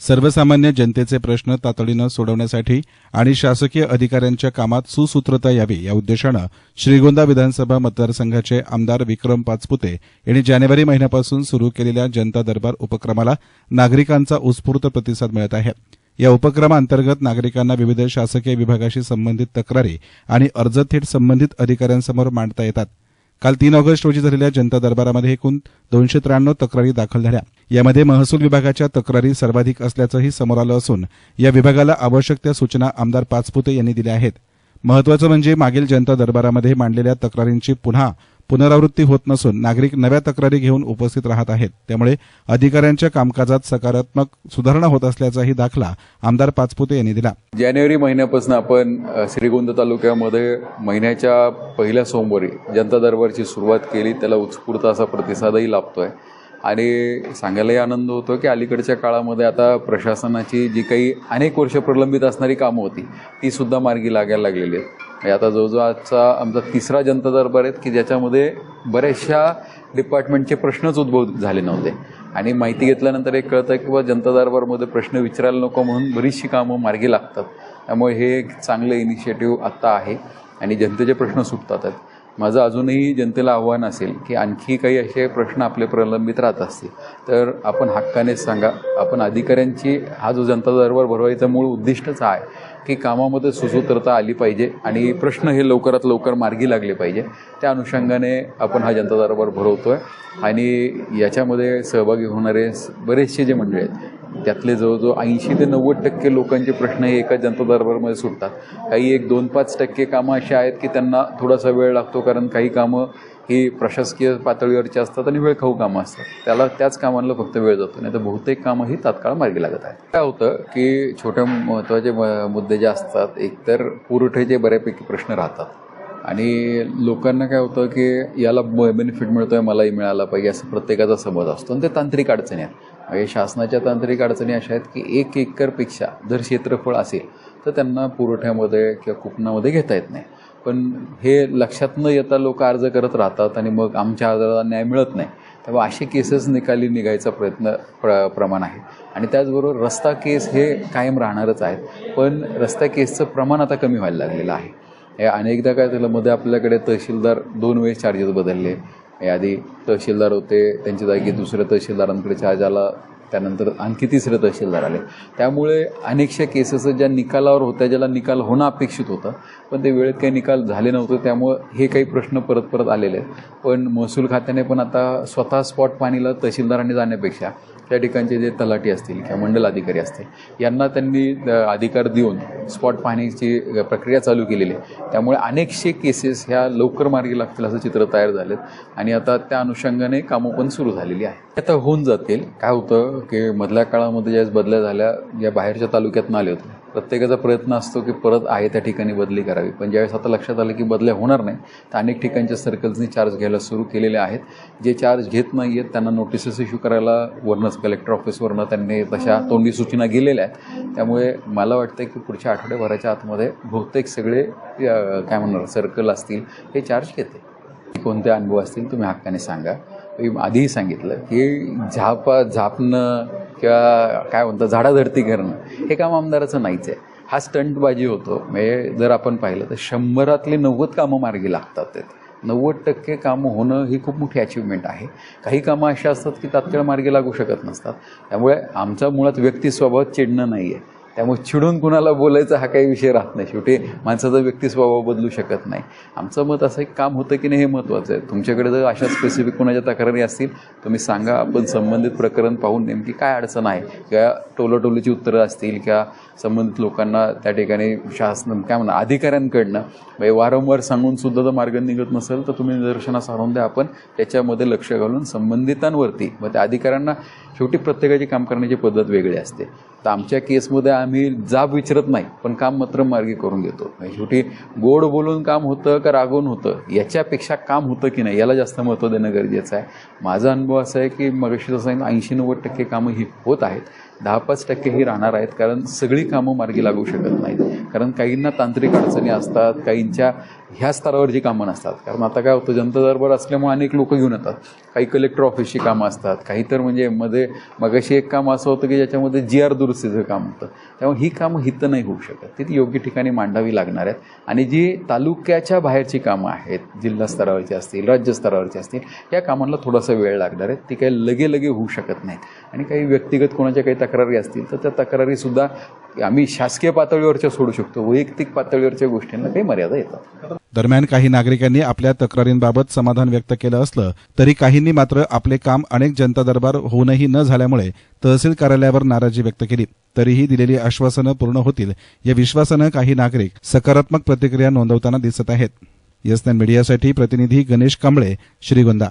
सर्वसामान्य जनतेचे प्रश्न तातडीनं सोडवण्यासाठी आणि शासकीय अधिकाऱ्यांच्या कामात सुसूत्रता यावी या उद्देशानं श्रीगोंदा विधानसभा मतदारसंघाचे आमदार विक्रम पाचपुते यांनी जानेवारी महिन्यापासून सुरू केलेल्या जनता दरबार उपक्रमाला नागरिकांचा उत्स्फूर्त प्रतिसाद मिळत आहे. या उपक्रमाअंतर्गत नागरिकांना विविध शासकीय विभागाशी संबंधित तक्रारी आणि अर्ज थेट संबंधित अधिकाऱ्यांसमोर मांडता येतात. काल तीन ऑगस्ट रोजी झालेल्या जनता दरबारामध्ये एकूण दोनशे त्र्याण्णव तक्रारी दाखल झाल्या. यामध्ये महसूल विभागाच्या तक्रारी सर्वाधिक असल्याचंही समोर आलं असून या विभागाला आवश्यक त्या सूचना आमदार पाचपुते यांनी दिल्या आहेत. महत्वाचं म्हणजे मागील जनता दरबारामध्ये मांडलेल्या तक्रारींची पुन्हा पुनरावृत्ती होत नसून नागरिक नव्या तक्रारी घेऊन उपस्थित राहत आहेत. त्यामुळे अधिकाऱ्यांच्या कामकाजात सकारात्मक सुधारणा होत असल्याचाही दाखला आमदार पाचपुते यांनी दिला. जानेवारी महिन्यापासून आपण अ, श्रीगोंदा तालुक्यामध्ये महिन्याच्या पहिल्या सोमवारी जनता दरबारची सुरुवात केली. त्याला उत्स्फूर्त असा प्रतिसादही लाभतोय. आणि सांगायलाही आनंद होतो की अलीकडच्या काळामध्ये आता प्रशासनाची जी काही अनेक वर्ष प्रलंबित असणारी कामं होती ती सुद्धा मार्गी लागायला लागलेली आहेत. म्हणजे आता जवळजवळ आजचा आमचा तिसरा जनता दरबार आहेत की ज्याच्यामध्ये बऱ्याचशा डिपार्टमेंटचे प्रश्नच उद्भव झाले नव्हते. आणि माहिती घेतल्यानंतर एक कळतं की बा जनता दरबारमध्ये प्रश्न विचारायला नको म्हणून बरीचशी कामं मार्गी लागतात. त्यामुळे हे एक चांगलं इनिशिएटिव्ह आत्ता आहे आणि जनतेचे प्रश्न सुटतात आहेत माझं अजूनही जनतेला आव्हान असेल की आणखी काही असे प्रश्न आपले प्रलंबित राहत असतील तर आपण हक्काने सांगा. आपण अधिकाऱ्यांची हा जो जनता दरबार भरवायचा मूळ उद्दिष्टच हा आहे की कामामध्ये सुसूत्रता आली पाहिजे आणि प्रश्न हे लवकरात लवकर मार्गी लागले पाहिजे. त्या अनुषंगाने आपण हा जनता दरबार आहे आणि याच्यामध्ये सहभागी होणारे बरेचसे जे मंडळी आहेत त्यातले जवळजवळ ऐंशी ते नव्वद टक्के लोकांचे प्रश्न हे एका जनता दरबारमध्ये सुटतात. काही एक दोन पाच टक्के कामं अशी आहेत की त्यांना थोडासा वेळ लागतो कारण काही कामं ही प्रशासकीय पातळीवरची असतात आणि वेळखाऊ कामं असतात. त्याला त्याच कामांना फक्त वेळ जातो. नाही तर बहुतेक कामं ही तात्काळ मार्गी लागत आहेत. काय होतं की छोट्या महत्त्वाचे म- मुद्दे जे असतात एकतर पुरवठ्याचे बऱ्यापैकी प्रश्न राहतात. आणि लोकांना काय होतं की याला बेनिफिट मिळतोय मलाही मिळाला पाहिजे असं प्रत्येकाचा समज असतो आणि ते तांत्रिक अडचणी आहेत. म्हणजे शासनाच्या तांत्रिक अडचणी अशा आहेत की एक एकरपेक्षा जर क्षेत्रफळ असेल तर त्यांना पुरवठ्यामध्ये किंवा कुपनामध्ये घेता येत नाही. पण हे लक्षात न येता लोक अर्ज करत राहतात आणि मग आमच्या अर्जाला न्याय मिळत नाही. तेव्हा असे केसेस निकाली निघायचा प्रयत्न प्र प्रमाण आहे. आणि त्याचबरोबर रस्ता केस हे कायम राहणारच आहेत. पण रस्ता केसचं प्रमाण आता कमी व्हायला लागलेलं आहे. हे अनेकदा काय झालं मध्ये आपल्याकडे तहसीलदार दोन वेळेस चार्जेस बदलले. आधी तहसीलदार होते त्यांच्या जागी दुसऱ्या तहसीलदारांकडे चार्ज आला त्यानंतर आणखी तिसरे तहसीलदार आले. त्यामुळे अनेकशा केसेस ज्या निकालावर होत्या ज्याला निकाल होणं अपेक्षित होतं पण ते वेळेत काही निकाल झाले नव्हते त्यामुळं हे काही प्रश्न परत परत आलेले आहेत. पण महसूल खात्याने पण आता स्वतः स्पॉट पाणीला तहसीलदारांनी जाण्यापेक्षा त्या ठिकाणचे जे तलाठी असतील किंवा मंडल अधिकारी असतील यांना त्यांनी अधिकार देऊन स्पॉट पाहण्याची प्रक्रिया चालू केलेली आहे. त्यामुळे अनेकशे केसेस ह्या लवकर मार्गी लागतील असं चित्र तयार झालेत. आणि आता त्या अनुषंगाने कामं पण सुरू झालेली आहे आता होऊन जातील. काय होतं की मधल्या काळामध्ये ज्यावेळेस बदल्या झाल्या या बाहेरच्या तालुक्यातनं आले होते प्रत्येकाचा प्रयत्न असतो की परत आहे त्या ठिकाणी बदली करावी. पण ज्यावेळेस आता लक्षात आलं की बदल्या होणार नाही तर अनेक ठिकाणच्या सर्कल्सनी चार्ज घ्यायला सुरू केलेले आहेत. जे चार्ज घेत नाही आहेत त्यांना नोटिसेस इश्यू करायला वरनंच कलेक्टर ऑफिसवरनं त्यांनी तशा तोंडी सूचना गेलेल्या आहेत. त्यामुळे मला वाटतं की पुढच्या आठवड्याभराच्या आतमध्ये बहुतेक सगळे काय म्हणणार सर्कल असतील हे चार्ज घेते कोणते अनुभव असतील तुम्ही हक्काने सांगा. मी आधीही सांगितलं की झापा झापणं किंवा काय म्हणतं झाडाधरती करणं हे काम आमदाराचं नाहीच आहे. हा स्टंटबाजी होतो. म्हणजे जर आपण पाहिलं तर शंभरातले नव्वद कामं मार्गी लागतात ते. नव्वद टक्के कामं होणं ही खूप मोठी अचिव्हमेंट आहे. काही कामं अशा असतात की तात्काळ मार्गी लागू शकत नसतात. त्यामुळे आमचा मुळात व्यक्ती स्वभाव चिडणं नाही आहे त्यामुळे चिडून कुणाला बोलायचा हा काही विषय राहत नाही. शेवटी माणसाचा व्यक्ती स्वभाव बदलू शकत नाही. आमचं मत असं एक काम होतं की नाही हे महत्त्वाचं आहे. तुमच्याकडे जर अशा स्पेसिफिक कोणाच्या तक्रारी असतील तुम्ही सांगा आपण संबंधित प्रकरण पाहून नेमकी काय अडचण आहे? किंवा टोलाटोलीची उत्तरं असतील किंवा संबंधित लोकांना त्या ठिकाणी शासन काय म्हणा अधिकाऱ्यांकडनं म्हणजे वारंवार सांगून सुद्धा जर मार्ग निघत नसेल तर तुम्ही निदर्शनास आणून द्या आपण. त्याच्यामध्ये लक्ष घालून संबंधितांवरती मग त्या अधिकाऱ्यांना शेवटी प्रत्येकाची काम करण्याची पद्धत वेगळी असते. तर आमच्या केसमध्ये आम्ही जाब विचारत नाही पण काम मात्र मार्गी करून घेतो शेवटी गोड बोलून काम होतं का रागवून होतं याच्यापेक्षा काम होतं की नाही याला जास्त महत्त्व देणं गरजेचं आहे. माझा अनुभव असा आहे की मगाशी जसं ऐंशी नव्वद टक्के कामं ही होत आहेत. दहा पाच टक्के ही राहणार आहेत कारण सगळी कामं मार्गी लागू शकत नाहीत. कारण काहींना तांत्रिक अडचणी असतात काहींच्या ह्या स्तरावर जी कामं नसतात. कारण आता काय होतं जनता दरबार असल्यामुळे अनेक लोक घेऊन येतात. काही कलेक्टर ऑफिसची कामं असतात काही तर म्हणजे मध्ये मगाशी एक काम असं होतं की ज्याच्यामध्ये जी आर दुरुस्तीचं काम होतं. त्यामुळे ही कामं हितं नाही होऊ शकत. ती योग्य ठिकाणी मांडावी लागणार आहेत. आणि जी तालुक्याच्या बाहेरची कामं आहेत जिल्हा स्तरावरची असतील राज्य स्तरावरची असतील या कामांना थोडासा वेळ लागणार आहे. ती काही लगे लगे होऊ शकत नाहीत. आणि काही व्यक्तिगत कोणाच्या काही तक्रारी असतील तर त्या तक्रारीसुद्धा आम्ही शासकीय पातळीवरच्या सोडू शकतो. वैयक्तिक पातळीवरच्या गोष्टींना काही मर्यादा येतात दरम्यान काही नागरिकांनी आपल्या तक्रारींबाबत समाधान व्यक्त केलं असलं तरी काहींनी मात्र आपले काम अनेक जनता दरबार होऊनही न झाल्यामुळे तहसील कार्यालयावर नाराजी व्यक्त केली. तरीही दिलेली आश्वासनं पूर्ण होतील या विश्वासानं काही नागरिक सकारात्मक प्रतिक्रिया नोंदवताना दिसत आहेत. येस मीडियासाठी प्रतिनिधी गणेश कांबळे श्रीगोंदा.